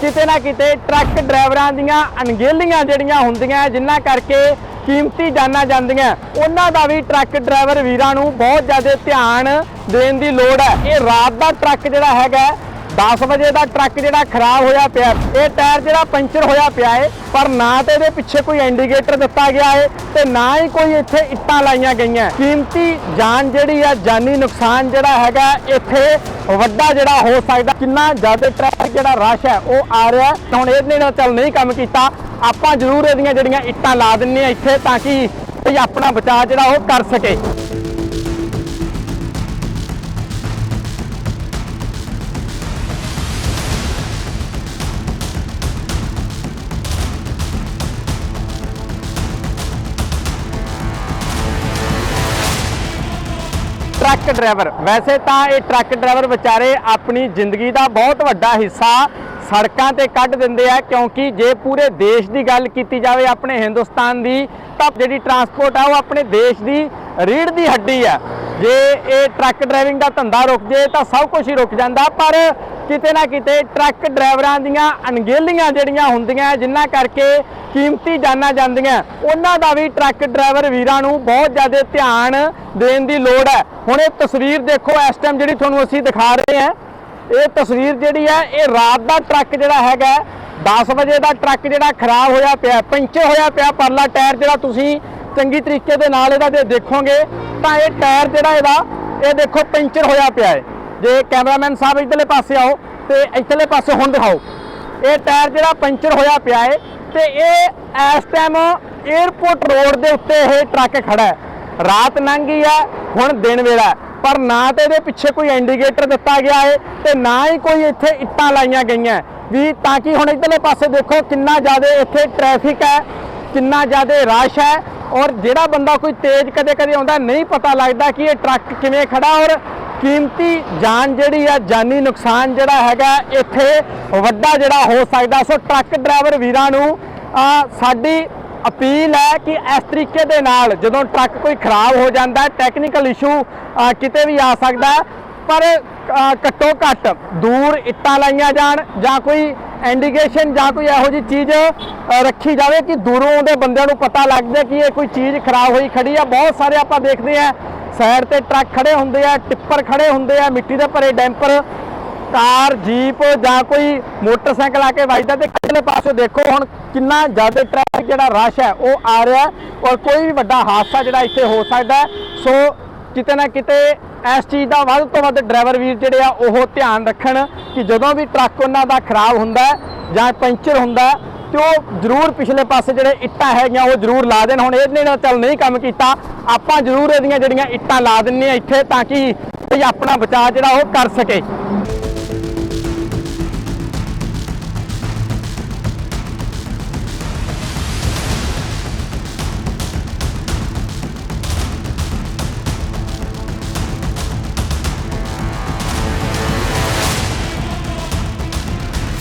ਕਿਤੇ ਨਾ ਕਿਤੇ ਟਰੱਕ ਡਰਾਈਵਰਾਂ ਦੀਆਂ ਅਣਗਹਿਲੀਆਂ ਜਿਹੜੀਆਂ ਹੁੰਦੀਆਂ, ਜਿਨ੍ਹਾਂ ਕਰਕੇ ਕੀਮਤੀ ਜਾਨਾਂ ਜਾਂਦੀਆਂ। ਉਹਨਾਂ ਦਾ ਵੀ ਟਰੱਕ ਡਰਾਈਵਰ ਵੀਰਾਂ ਨੂੰ ਬਹੁਤ ਜ਼ਿਆਦਾ ਧਿਆਨ ਦੇਣ ਦੀ ਲੋੜ ਹੈ। ਇਹ ਰਾਤ ਦਾ ਟਰੱਕ ਜਿਹੜਾ ਹੈਗਾ 10 ਵਜੇ ਦਾ ਟਰੱਕ ਜਿਹੜਾ ਖਰਾਬ ਹੋਇਆ ਪਿਆ, ਇਹ ਟਾਇਰ ਜਿਹੜਾ ਪੰਚਰ ਹੋਇਆ ਪਿਆ ਹੈ ਪਰ ਨਾ ਤੇ ਇਹਦੇ ਪਿੱਛੇ ਕੋਈ ਇੰਡੀਕੇਟਰ ਦਿੱਤਾ ਗਿਆ ਹੈ ਤੇ ਨਾ ਹੀ ਕੋਈ ਇੱਥੇ ਇੱਟਾਂ ਲਾਈਆਂ ਗਈਆਂ। ਕੀਮਤੀ ਜਾਨ ਜਿਹੜੀ ਆ, ਜਾਨੀ ਨੁਕਸਾਨ ਜਿਹੜਾ ਹੈਗਾ, ਇੱਥੇ ਵੱਡਾ ਜਿਹੜਾ ਹੋ ਸਕਦਾ। ਕਿੰਨਾ ਜ਼ਿਆਦਾ ਟ੍ਰੈਫਿਕ ਜਿਹੜਾ ਰਸ਼ ਹੈ, ਉਹ ਆ ਰਿਹਾ ਹੈ। ਹੁਣ ਇਹਨੇ ਨਾਲ ਚੱਲ ਨਹੀਂ ਕੰਮ ਕੀਤਾ। ਆਪਾਂ ਜ਼ਰੂਰ ਇਹਦੀਆਂ ਜਿਹੜੀਆਂ ਇੱਟਾਂ ਲਾ ਦਿੰਨੇ ਆ ਇੱਥੇ ਤਾਂ ਕਿ ਇਹ ਆਪਣਾ ਬਚਾਅ ਜਿਹੜਾ ਉਹ ਕਰ ਸਕੇ। Truck driver. ਵੈਸੇ ਤਾਂ ਇਹ ਟਰੱਕ ਡਰਾਈਵਰ ਵਿਚਾਰੇ ਆਪਣੀ ਜ਼ਿੰਦਗੀ ਦਾ ਬਹੁਤ ਵੱਡਾ ਹਿੱਸਾ ਸੜਕਾਂ ਤੇ ਕੱਢ ਦਿੰਦੇ ਆ, ਕਿਉਂਕਿ ਜੇ ਪੂਰੇ ਦੇਸ਼ ਦੀ ਗੱਲ ਕੀਤੀ ਜਾਵੇ, ਆਪਣੇ ਹਿੰਦੁਸਤਾਨ ਦੀ, ਤਾਂ ਜਿਹੜੀ ਟਰਾਂਸਪੋਰਟ ਆ, ਉਹ ਆਪਣੇ ਦੇਸ਼ ਦੀ ਰੀੜ ਦੀ ਹੱਡੀ ਆ। ਜੇ ਇਹ ਟਰੱਕ ਡਰਾਈਵਿੰਗ ਦਾ ਧੰਦਾ ਰੁਕ ਜੇ, ਤਾਂ ਸਭ ਕੁਝ ਹੀ ਰੁਕ ਜਾਂਦਾ, ਪਰ ਕਿਤੇ ਨਾ ਕਿਤੇ ਟਰੱਕ ਡਰਾਈਵਰਾਂ ਦੀਆਂ ਅਣਗਹਿਲੀਆਂ ਜਿਹੜੀਆਂ ਹੁੰਦੀਆਂ, ਜਿਨ੍ਹਾਂ ਕਰਕੇ ਕੀਮਤੀ ਜਾਨਾਂ ਜਾਂਦੀਆਂ। ਉਹਨਾਂ ਦਾ ਵੀ ਟਰੱਕ ਡਰਾਈਵਰ ਵੀਰਾਂ ਨੂੰ ਬਹੁਤ ਜ਼ਿਆਦਾ ਧਿਆਨ ਦੇਣ ਦੀ ਲੋੜ ਹੈ। ਹੁਣ ਇਹ ਤਸਵੀਰ ਦੇਖੋ, ਇਸ ਟਾਈਮ ਜਿਹੜੀ ਤੁਹਾਨੂੰ ਅਸੀਂ ਦਿਖਾ ਰਹੇ ਹਾਂ, ਇਹ ਤਸਵੀਰ ਜਿਹੜੀ ਹੈ, ਇਹ ਰਾਤ ਦਾ ਟਰੱਕ ਜਿਹੜਾ ਹੈਗਾ 10 ਵਜੇ ਦਾ ਟਰੱਕ ਜਿਹੜਾ ਖਰਾਬ ਹੋਇਆ ਪਿਆ, ਪੰਚਰ ਹੋਇਆ ਪਿਆ, ਪਰਲਾ ਟਾਇਰ ਜਿਹੜਾ ਤੁਸੀਂ ਚੰਗੀ ਤਰੀਕੇ ਦੇ ਨਾਲ ਇਹਦਾ ਜੇ ਦੇਖੋਗੇ, ਤਾਂ ਇਹ ਟਾਇਰ ਜਿਹੜਾ ਇਹਦਾ, ਇਹ ਦੇਖੋ ਪੰਚਰ ਹੋਇਆ ਪਿਆ ਹੈ। ਜੇ ਕੈਮਰਾਮੈਨ ਸਾਹਿਬ ਇੱਧਰਲੇ ਪਾਸੇ ਆਓ ਤੇ ਇੱਧਰਲੇ ਪਾਸੇ ਹੁਣ ਦਿਖਾਓ। ਇਹ ਟਾਇਰ ਜਿਹੜਾ ਪੰਚਰ ਹੋਇਆ ਪਿਆ ਹੈ ਤੇ ਇਹ ਇਸ ਟਾਈਮ 에어ਪੋਰਟ ਰੋਡ ਦੇ ਉੱਤੇ ਇਹ ਟਰੱਕ ਖੜਾ ਹੈ। ਰਾਤ ਲੰਘ ਗਈ ਹੈ, ਹੁਣ ਦਿਨ ਵੇਲਾ ਪਰ ਨਾ ਤੇ ਇਹਦੇ ਪਿੱਛੇ ਕੋਈ ਇੰਡੀਕੇਟਰ ਦਿੱਤਾ ਗਿਆ ਹੈ ਤੇ ਨਾ ਹੀ ਕੋਈ ਇੱਥੇ ਇੱਟਾਂ ਲਾਈਆਂ ਗਈਆਂ। ਵੀ ਤਾਂ ਕਿ ਹੁਣ ਇਧਰਲੇ ਪਾਸੇ ਦੇਖੋ ਕਿੰਨਾ ਜ਼ਿਆਦਾ ਇੱਥੇ ਟ੍ਰੈਫਿਕ ਹੈ, ਕਿੰਨਾ ਜ਼ਿਆਦਾ ਰਸ਼ ਹੈ ਔਰ ਜਿਹੜਾ ਬੰਦਾ ਕੋਈ ਤੇਜ਼ ਕਦੇ ਕਦੇ ਆਉਂਦਾ, ਨਹੀਂ ਪਤਾ ਲੱਗਦਾ ਕਿ ਇਹ ਟਰੱਕ ਕਿਵੇਂ ਖੜਾ ਔਰ ਕੀਮਤੀ ਜਾਨ ਜਿਹੜੀ ਆ, ਜਾਨੀ ਨੁਕਸਾਨ ਜਿਹੜਾ ਹੈਗਾ, ਇੱਥੇ ਵੱਡਾ ਜਿਹੜਾ ਹੋ ਸਕਦਾ। ਸੋ ਟਰੱਕ ਡਰਾਈਵਰ ਵੀਰਾਂ ਨੂੰ ਸਾਡੀ ਅਪੀਲ ਹੈ ਕਿ ਇਸ ਤਰੀਕੇ ਦੇ ਨਾਲ ਜਦੋਂ ਟਰੱਕ ਕੋਈ ਖਰਾਬ ਹੋ ਜਾਂਦਾ ਹੈ ਟੈਕਨੀਕਲ ਇਸ਼ੂ ਕਿਤੇ ਵੀ ਆ ਸਕਦਾ, ਪਰ ਘੱਟੋ ਘੱਟ ਦੂਰ ਇੱਟਾਂ ਲਾਈਆਂ ਜਾਣ ਜਾਂ ਕੋਈ ਇੰਡੀਕੇਸ਼ਨ ਜਾਂ ਕੋਈ ਇਹੋ ਜਿਹੀ ਚੀਜ਼ ਰੱਖੀ ਜਾਵੇ ਕਿ ਦੂਰੋਂ ਦੇ ਬੰਦਿਆਂ ਨੂੰ ਪਤਾ ਲੱਗ ਜਾਏ ਕਿ ਇਹ ਕੋਈ ਚੀਜ਼ ਖਰਾਬ ਹੋਈ ਖੜੀ ਆ। ਬਹੁਤ ਸਾਰੇ ਆਪਾਂ ਦੇਖਦੇ ਆ ਸਾਈਡ ਤੇ ਟਰੱਕ ਖੜੇ ਹੁੰਦੇ ਆ, ਟਿੱਪਰ ਖੜੇ ਹੁੰਦੇ ਆ, ਮਿੱਟੀ ਦੇ ਭਰੇ ਡੈਂਪਰ, ਕਾਰ, ਜੀਪ ਜਾਂ ਕੋਈ ਮੋਟਰਸਾਈਕਲ ਆ ਕੇ ਵੱਜਦਾ ਤੇ ਕਿਹਲੇ ਪਾਸੇ ਦੇਖੋ ਹੁਣ ਕਿੰਨਾ ਜ਼ਿਆਦਾ ਟ੍ਰੈਫਿਕ ਜਿਹੜਾ ਰਸ਼ ਹੈ, ਉਹ ਆ ਰਿਹਾ ਔਰ ਕੋਈ ਵੀ ਵੱਡਾ ਹਾਦਸਾ ਜਿਹੜਾ ਇੱਥੇ ਹੋ ਸਕਦਾ ਸੋ ਕਿਤੇ ਨਾ ਕਿਤੇ ਇਸ ਚੀਜ਼ ਦਾ ਵੱਧ ਤੋਂ ਵੱਧ ਡਰਾਈਵਰ ਵੀਰ ਜਿਹੜੇ ਆ, ਉਹ ਧਿਆਨ ਰੱਖਣ ਕਿ ਜਦੋਂ ਵੀ ਟਰੱਕ ਉਹਨਾਂ ਦਾ ਖਰਾਬ ਹੁੰਦਾ ਜਾਂ ਪੰਚਰ ਹੁੰਦਾ ਤੇ ਉਹ ਜ਼ਰੂਰ ਪਿਛਲੇ ਪਾਸੇ ਜਿਹੜੇ ਇੱਟਾਂ ਹੈਗੀਆਂ, ਉਹ ਜ਼ਰੂਰ ਲਾ ਦੇਣ। ਹੁਣ ਇਹਨੇ ਨਾਲ ਚੱਲ ਨਹੀਂ ਕੰਮ ਕੀਤਾ। ਆਪਾਂ ਜ਼ਰੂਰ ਇਹਦੀਆਂ ਜਿਹੜੀਆਂ ਇੱਟਾਂ ਲਾ ਦਿੰਨੇ ਆ ਇੱਥੇ ਤਾਂ ਕਿ ਇਹ ਆਪਣਾ ਬਚਾਅ ਜਿਹੜਾ ਉਹ ਕਰ ਸਕੇ।